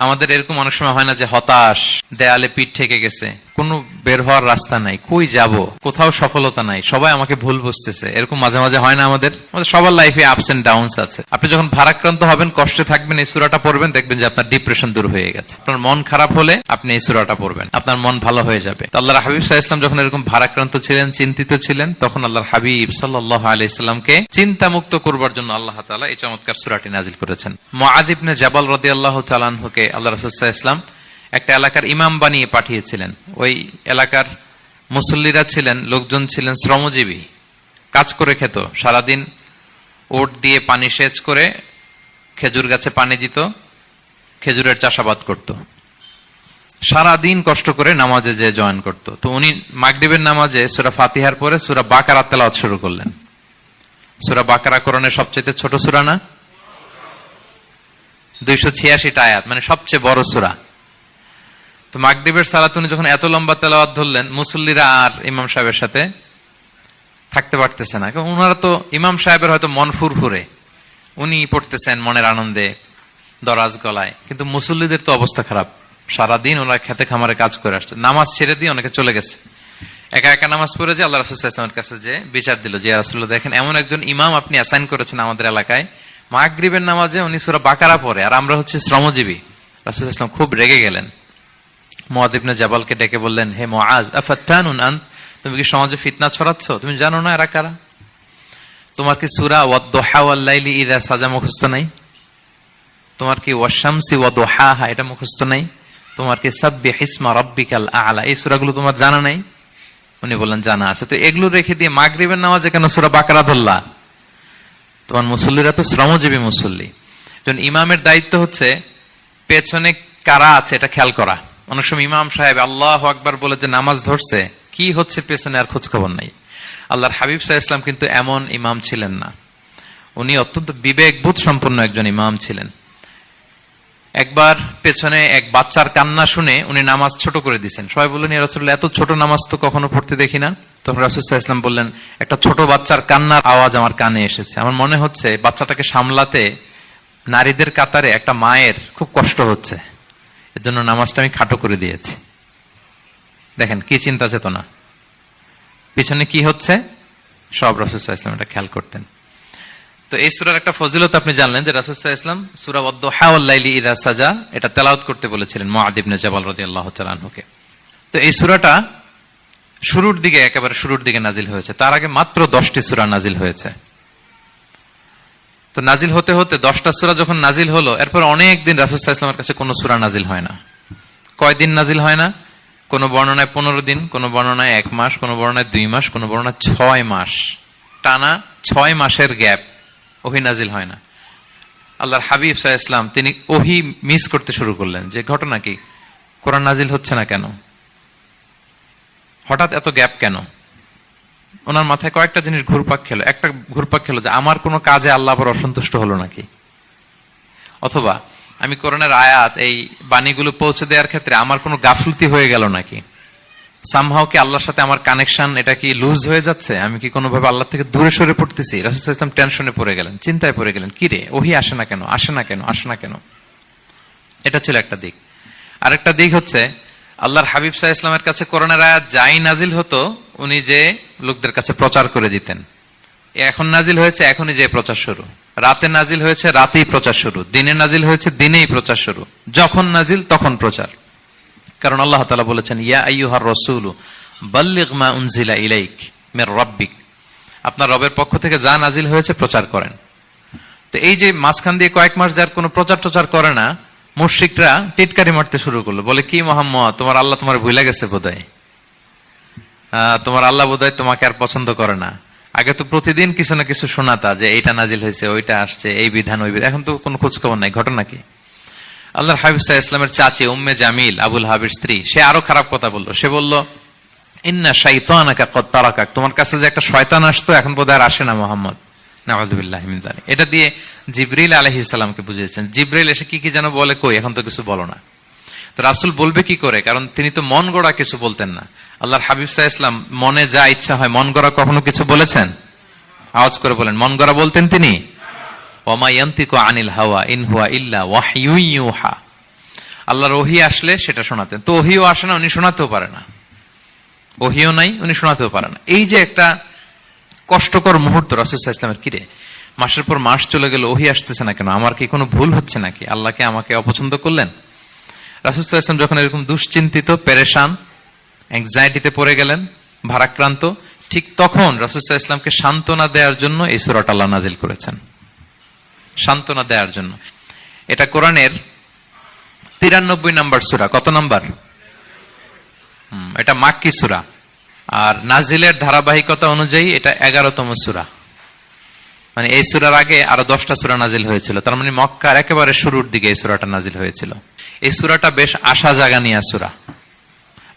আমাদের এরকম অনেক সময় হয় না যে হতাশ দেয়ালে পিঠ ঠেকে গেছে। বের হওয়ার রাস্তা নাই। কই যাব? কোথাও সফলতা নাই। সবাই আমাকে ভুল বুঝতেছে। এরকম মাঝে মাঝে হয় না আমাদের? আমাদের সবার লাইফে আপস এন্ড ডাউনস আছে। আপনি যখন ভারাক্রান্ত হবেন, কষ্টে থাকবেন, এই সুরাটা পড়বেন, দেখবেন যে আপনার ডিপ্রেশন দূর হয়ে গেছে। আপনার মন খারাপ হলে আপনি এই সুরাটা পড়বেন। আপনার মন ভালো হয়ে যাবে। তো আল্লাহর হাবিব সাহা ইসলাম যখন এরকম ভারাক্রান্ত ছিলেন, চিন্তিত ছিলেন, তখন আল্লাহর হাবিব সাল্লাহ আলাইসাল্লামকে চিন্তা মুক্ত করবার জন্য আল্লাহ তালা এই চমৎকার সুরাটি নাজিল করেছেন। মহাদিবনে জাবাল রদি আল্লাহ তালানহুকে আল্লাহ রসুল্লাহ ইসলাম একটা এলাকার ইমাম বানিয়ে পাঠিয়েছিলেন। ওই এলাকার মুসল্লিরা ছিলেন, লোকজন ছিলেন শ্রমজীবী। কাজ করে খেত। সারাদিন ওট দিয়ে পানি সেচ করে খেজুর গাছে পানি দিত, খেজুরের চাষাবাদ করত। সারাদিন কষ্ট করে নামাজে যে জয়েন করত। তো উনি মাগরিবের নামাজে সুরা ফাতিহার পরে সুরা বাকারা তেলাওয়াত শুরু করলেন। সুরা বাকারা করণের সবচেয়ে ছোট সুরা না? দুইশো ছিয়াশিটা আয়াত মানে সবচেয়ে বড় সুরা। তো মাগরিবের সালাত উনি যখন এত লম্বা তেলাওয়াত ধরলেন, মুসল্লিরা আর ইমাম সাহেবের সাথে থাকতে পারতেছে না। কারণ ওনারা তো ইমাম সাহেবের হয়তো মন ফুরফুরে। উনি পড়তেছেন মনের আনন্দে, দরাজ গলায়। কিন্তু মুসল্লিদের তো অবস্থা খারাপ। সারাদিন ওনারা খেতে খামারে কাজ করে আসছে। নামাজ ছেড়ে দিয়ে অনেকে চলে গেছে। একা একা নামাজ পড়ে যে আল্লাহ রাসুল ইসলামের কাছে যে বিচার দিল, যে রাসুল্লাহ দেখেন এমন একজন ইমাম আপনি অ্যাসাইন করেছেন আমাদের এলাকায়। মাগরিবের নামাজে উনি সুরা বাকারা পড়ে। আর আমরা হচ্ছে শ্রমজীবী। রাসুল ইসলাম খুব রেগে গেলেন। মহাদিবনে জাবালকে ডেকে বললেন, হে মোয়াজ আফাত্তানুন আন? তুমি কি সমাজে ফিতনা ছড়াচ্ছ? তুমি জানো না এরা কারা? তোমার কি সুরা ওয়াদ্দোহা ওয়াল্লাইলি ইদা সাজা মুখস্থ নাই? তোমার কি ওয়াশামসি ওয়াদোহা এটা মুখস্থ নাই? তোমার কি সাব্বি হিসমা রব্বিকাল আলা, এই সুরাগুলো তোমার জানা নাই? উনি বললেন, জানা আছে। তো এগুলো রেখে দিয়ে মাগরিবের নামাজে কেন সুরা বাকারা ধরলা? তোমার মুসল্লিরা তো শ্রমজীবী মুসল্লি। ইমামের দায়িত্ব হচ্ছে, পেছনে কারা আছে এটা খেয়াল করা। অনেক সময় ইমাম সাহেব আল্লাহ আকবার বলে যে নামাজ ধরছে, কি হচ্ছে পেছনে আর খোঁজ খবর নাই। আল্লাহর হাবিব সাহা ইসলাম কিন্তু এমন ইমাম ছিলেন না। উনি অত্যন্ত বিবেকবোধ সম্পন্ন একজন ইমাম ছিলেন। একবার পেছনে এক বাচ্চার কান্না শুনে উনি নামাজ ছোট করে দিচ্ছেন সবাই বললেন রাসুল্লাহ এত ছোট নামাজ তো কখনো পড়তে দেখি না? তখন রাসুল্লাহ ইসলাম বললেন, একটা ছোট বাচ্চার কান্নার আওয়াজ আমার কানে এসেছে। আমার মনে হচ্ছে বাচ্চাটাকে সামলাতে নারীদের কাতারে একটা মায়ের খুব কষ্ট হচ্ছে। এর জন্য নামাজটা আমি খাটো করে দিয়েছি। দেখেন, কি চিন্তা চেতনা? পিছনে কি হচ্ছে? সব রাসুল্লাহ ইসলাম এটা খেয়াল করতেন। তো এই সুরার একটা ফজিলত আপনি জানলেন যে রাসুসাহ ইসলাম সুরা হাওয়াল্লাইলি ইদা সাজা, এটা তেলাওত করতে বলেছিলেন মহাদিবনে জাবাল রদি আল্লাহ তালানহুকে তো এই সুরাটা শুরুর দিকে, একেবারে শুরুর দিকে নাজিল হয়েছে। তার আগে মাত্র দশটি সুরা নাজিল হয়েছে। তো নাজিল হতে হতে দশটা সুরা যখন নাজিল হলো, এরপর অনেক দিন রাসুসাহ ইসলামের কাছে কোনো সুরা নাজিল হয় না। কয়দিন নাজিল হয় না? কোনো বর্ণনায় পনেরো দিন, কোনো বর্ণনায় এক মাস, কোনো বর্ণনায় দুই মাস, কোনো বর্ণনায় ছয় মাস। টানা ছয় মাসের গ্যাপ ওহি নাজিল হয় না। আল্লাহর হাবিব সাহা ইসলাম তিনি ওহি মিস করতে শুরু করলেন যে, ঘটনা কি? কোরআন নাজিল হচ্ছে না কেন? হঠাৎ এত গ্যাপ কেন? ওনার মাথায় কয়েকটা জিনিস ঘুরপাক খেলো। একটা ঘুরপাক খেলো যে, আমার কোনো কাজে আল্লাহ আবার অসন্তুষ্ট হলো নাকি? অথবা, আমি কোরআনের আয়াত, এই বাণীগুলো পৌঁছে দেওয়ার ক্ষেত্রে আমার কোনো গাফলতি হয়ে গেল নাকি? সামহাও কি আল্লাহর সাথে আমার কানেকশন এটা কি লুজ হয়ে যাচ্ছে? আমি কি কোনোভাবে আল্লাহ থেকে দূরে সরে পড়তেছি? রাসুল ইসলাম টেনশনে পড়ে গেলেন, চিন্তায় পড়ে গেলেন, কি রে, ওহি আসে না কেন? আসে না কেন? আসে না কেন? এটা ছিল একটা দিক। আরেকটা দিক হচ্ছে, আল্লাহর হাবিব সাহা ইসলামের কাছে করোনার আয়াত যাই নাজিল হতো, উনি যে লোকদের কাছে প্রচার করে দিতেন। এখন নাজিল হয়েছে, এখনই যে প্রচার শুরু। রাতে নাজিল হয়েছে, রাতেই প্রচার শুরু। দিনে নাজিল হয়েছে, দিনেই প্রচার শুরু। যখন নাজিল, তখন প্রচার। কারণ আল্লাহ তালা বলেছেন, ইয়া আইয়ুহার রসুল, বাল্লিগ মা উনজিলা ইলাইক মের রব্বিক। আপনার রবের পক্ষ থেকে যা নাজিল হয়েছে, প্রচার করেন। তো এই যে মাঝখান দিয়ে কয়েক মাস যার কোনো প্রচার টচার করে না, মুশ্রিকরা টিটকারি মারতে শুরু করল। বলে, কি মোহাম্মদ, তোমার আল্লাহ তোমার ভুলে গেছে বোধহয়? তোমার আল্লাহ বোধহয় তোমাকে আর পছন্দ করে না। আগে তো প্রতিদিন কিছু না কিছু শোনাতা যে এইটা নাজিল হয়েছে, ওইটা আসছে, এই বিধান, ওই বিধান। এখন তো কোনো খোঁজ খবর নাই, ঘটনা কি আল্লাহর হাবিব সাহা ইসলামের চাচি উম্মে জামিল, আবুল হাবির স্ত্রী, সে আরও খারাপ কথা বলল। সে বলল, ইন্না শাইতানাকা কদ তারাকাক। তোমার কাছে যে একটা শয়তান আসতো, এখন বোধহয় আর আসে না মোহাম্মদ। এটা দিয়ে জিব্রিল আলহি ইসলামকে বুঝিয়েছেন। জিব্রিল এসে কি কি যেন বলে, কই, এখন তো কিছু বলো না। তো রাসুল বলবে কি করে? কারণ তিনি তো মন গড়া কিছু বলতেন না। আল্লাহর হাবিব সাহা ইসলাম মনে যা ইচ্ছা হয়, মন গড়া কখনো কিছু বলেছেন? আওয়াজ করে বলেন, মন গড়া বলতেন তিনি? আনিল হাওয়া ইন হুয়া ইল্লা ওয়াহইউহা আল্লাহর ওহি আসলে সেটা শোনাতেন। তো ওহিও আসে না, উনি শোনাতেও পারে না। ওহিও নাই, উনি শোনাতেও পারে না। এই যে একটা কষ্টকর মুহূর্ত রাসুসাহ ইসলামের কিরে? মাসের পর মাস চলে গেল, ওহি আসতেছে না কেন? আমার কি কোনো ভুল হচ্ছে নাকি? আল্লাহকে আমাকে অপছন্দ করলেন? রাসুসাহ ইসলাম যখন এরকম দুশ্চিন্তিত, পেরেশান অ্যাংজাইটিতে পড়ে গেলেন, ভারাক্রান্ত। ঠিক তখন রাসুসাহ ইসলামকে সান্ত্বনা দেওয়ার জন্য এই সুরাট আল্লাহ নাজিল করেছেন। সান্ত্বনা দেওয়ার জন্য। এটা কোরআনের তিরানব্বই নাম্বার সুরা। কত নাম্বার? এটা মাক্কি সুরা। আর নাজিলের ধারাবাহিকতা অনুযায়ী এটা এগারোতম সুরা। মানে এই সুরার আগে আরও দশটা সুরা নাজিল হয়েছিল। তার মানে মক্কার একেবারে শুরুর দিকে এই সুরাটা নাজিল হয়েছিল। এই সুরাটা বেশ আশা জাগানিয়া সুরা।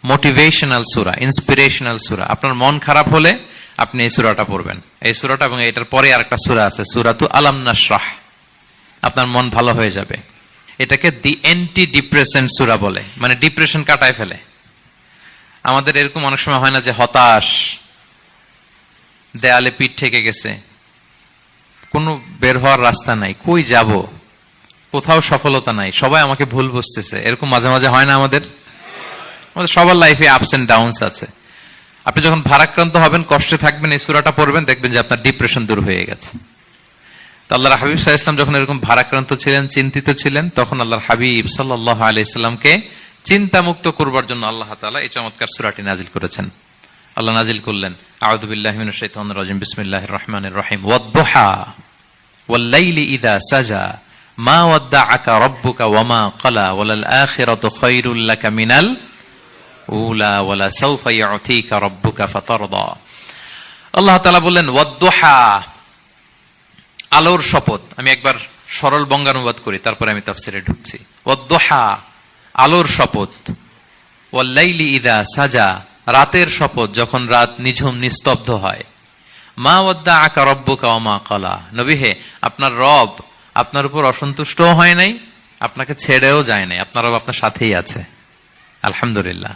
মোটিভেশনাল সুরা ইন্সপিরেশনাল সুরা আপনার মন খারাপ হলে আপনি এই সুরাটা পড়বেন। এই সুরাটা এবং এটার পরে আরেকটা সুরা আছে সুরাতু আলাম নাসরাহ আপনার মন ভালো হয়ে যাবে। এটাকে দি এন্টি ডিপ্রেশন সুরা বলে। মানে ডিপ্রেশন কাটায় ফেলে। আমাদের এরকম অনেক সময় হয় না যে হতাশ, দেয়ালে পিঠ ঠেকে গেছে। কোনো বের হওয়ার রাস্তা নাই। কই যাব? কোথাও সফলতা নাই। সবাই আমাকে ভুল বুঝতেছে। এরকম মাঝে মাঝে হয় না আমাদের? আমাদের সবার লাইফে আপস অ্যান্ড ডাউনস আছে। আপনি যখন ভারাক্রান্ত হবেন, কষ্টে থাকবেন, এই সুরাটা পড়বেন, দেখবেন যে আপনার ডিপ্রেশন দূর হয়ে গেছে। তো আল্লাহর হাবিব সাহা ইসলাম যখন এরকম ভারাক্রান্ত ছিলেন, চিন্তিত ছিলেন, তখন আল্লাহর হাবিব সাল্লাহ আলাইসাল্লামকে চিন্তামুক্ত করবার জন্য আল্লাহ তালা এই চমৎকার সুরাটি নাজিল করেছেন। আল্লাহ নাজিল করলেন আউদুবিল্লাহিম রহমান রহিম মা আকা রব্বুকা ওয়ামা কলা ওয়ালাল আখিরাতু খায়রুল লাকা মিনাল উলা ওয়ালা সাউফা বললেন, ওয়াদদুহা আলোর শপথ। আমি একবার সরল বঙ্গানুবাদ করি, তারপরে আমি তাফসিরে ঢুকছি। ওয়াদদুহা, আলোর শপথ। ওয়াল্লাইলি ইদা সাজা, রাতের শপথ, যখন রাত নিঝুম নিস্তব্ধ হয়। মা ওদ্দা আকা রব্বুকা অমা কলা নবী হে, আপনার রব আপনার উপর অসন্তুষ্টও হয় নাই, আপনাকে ছেড়েও যায় নাই, আপনার রব আপনার সাথেই আছে। আলহামদুলিল্লাহ।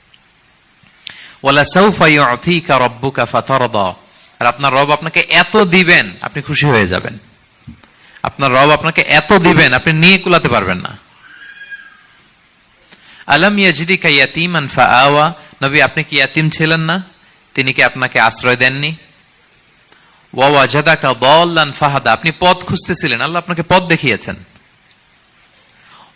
আপনার রব আপনাকে এত দিবেন, আপনি খুশি হয়ে যাবেন। আপনার রব আপনাকে এত দিবেন, আপনি নিয়ে কুলাতে পারবেন না। আলম ইয়াজিদিকা ইয়াতিমান ফাআওয়া নবী, আপনি কি ইয়াতিম ছিলেন না? তিনি কি আপনাকে আশ্রয় দেননি? ওয়া ওয়াজাদাকা দল্লান ফাহাদা আপনি পথ খুঁজতেছিলেন, আল্লাহ আপনাকে পথ দেখিয়েছেন।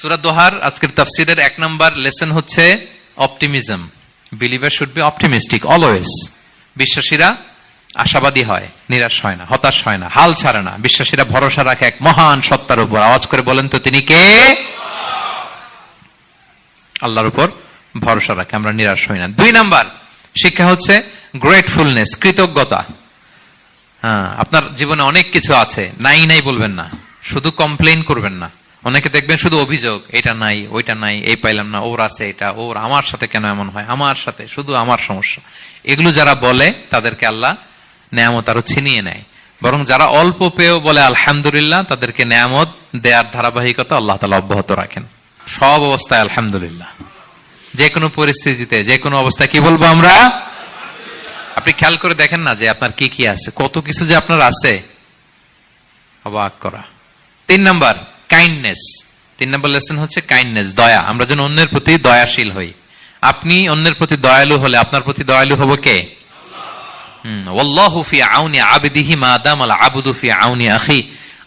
সূরা দোহার, আজকের তাফসীরের এক নাম্বার লেসন হচ্ছে optimism. Believer should be optimistic always বিশ্বাসীরা আশাবাদী হয়, নিরাশ হয় না, হতাশ হয় না, হাল ছাড়ে না। বিশ্বাসীরা ভরসা রাখে এক মহান সত্তার উপর। আওয়াজ করে বলেন তো তিনি কে? আল্লাহর উপর ভরসা রাখে, আমরা নিরাশ হই না। দুই নাম্বার, শিক্ষা হচ্ছে গ্রেটফুলনেস কৃতজ্ঞতা। হ্যাঁ আপনার জীবনে অনেক কিছু আছে, নাই নাই বলবেন না, শুধু কমপ্লেন করবেন না। অনেকে দেখবেন শুধু অভিযোগ, এটা নাই, ওইটা নাই, এই পাইলাম না, ওর আছে এটা, ওর আমার সাথে কেন এমন হয়? আমার সাথে, শুধু আমার সমস্যা। এগুলো যারা বলে, তাদেরকে আল্লাহ নেয়ামত আরও ছিনিয়ে নেয়। বরং যারা অল্প পেয়েও বলে, আলহামদুলিল্লাহ, তাদেরকে নেয়ামত দেয়ার ধারাবাহিকতা আল্লাহ তালা অব্যাহত রাখেন। সব অবস্থায় আলহামদুলিল্লাহ। যে কোনো পরিস্থিতিতে যে কোনো অবস্থায়, কি বলব আমরা? আপনি খেয়াল করে দেখেন না যে আপনার কি কি আছে, কত কিছু যে আপনার আছে। অবাক করা। তিন নাম্বার কাইন্ডনেস তিন নাম্বার লেসন হচ্ছে কাইন্ডনেস দয়া। আমরা যেন অন্যের প্রতি দয়াশীল হই। আপনি অন্যের প্রতি দয়ালু হলে আপনার প্রতি দয়ালু হব কে?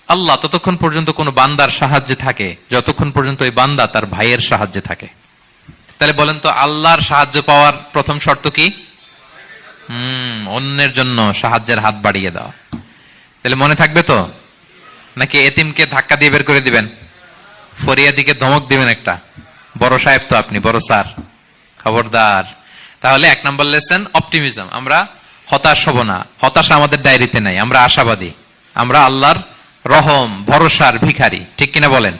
আল্লাহ ততক্ষণ পর্যন্ত কোন বান্দার সাহায্যে থাকে, যতক্ষণ পর্যন্ত ওই বান্দা তার ভাইয়ের সাহায্যে থাকে। তাহলে বলেন তো, আল্লাহর সাহায্য পাওয়ার প্রথম শর্ত কি? হুম, অন্যের জন্য সাহায্যের হাত বাড়িয়ে দাও তাহলে মনে থাকবে তো? নাকি এতিমকে ধাক্কা দিয়ে বের করে দিবেন? ফরিয়াদিকে ধমক দিবেন একটা। বড় সাহেব তো আপনি, বড় স্যার। খবরদার। তাহলে এক নম্বর লেসেন অপটিমিজম। আমরা হতাশ হব না। হতাশা আমাদের ডায়েরিতে নাই। আমরা আশাবাদী। আমরা আল্লাহর রহম, ভরসার ভিখারি। ঠিক কিনা বলেন?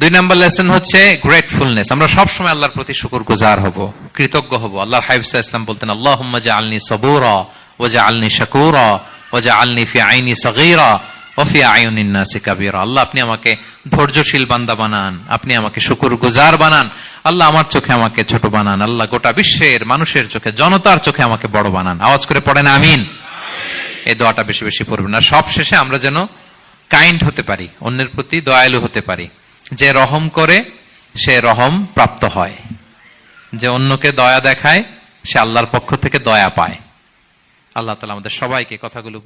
দুই নম্বর লেসন হচ্ছে গ্রেটফুলনেস। আমরা সবসময় আল্লাহর প্রতি শুকুর গুজার হব, কৃতজ্ঞ হব। আল্লাহর হাইবসা ইসলাম বলতেন আল্লাহ আলনি সবুরা ও জা আলনি শাকুরা ও জা আলনি ফি আইনি সগীরা ও ফি আইনিন নাসি আল্লাহ আপনি আমাকে ধৈর্যশীল বান্দা বানান, আপনি আমাকে শুকুর গুজার বানান, আল্লাহ আমার চোখে আমাকে ছোট বানান, আল্লাহ গোটা বিশ্বের মানুষের চোখে, জনতার চোখে আমাকে বড় বানান। আওয়াজ করে পড়েন, আমিন। এই দোয়াটা বেশি বেশি পড়বেন। আর সব শেষে আমরা যেন কাইন্ড হতে পারি, অন্যের প্রতি দয়ালু হতে পারি। যে রহম করে, সে রহম প্রাপ্ত হয়। যে অন্যকে দয়া দেখায়, সে আল্লাহর পক্ষ থেকে দয়া পায়। আল্লাহ তালা আমাদের সবাইকে কথাগুলো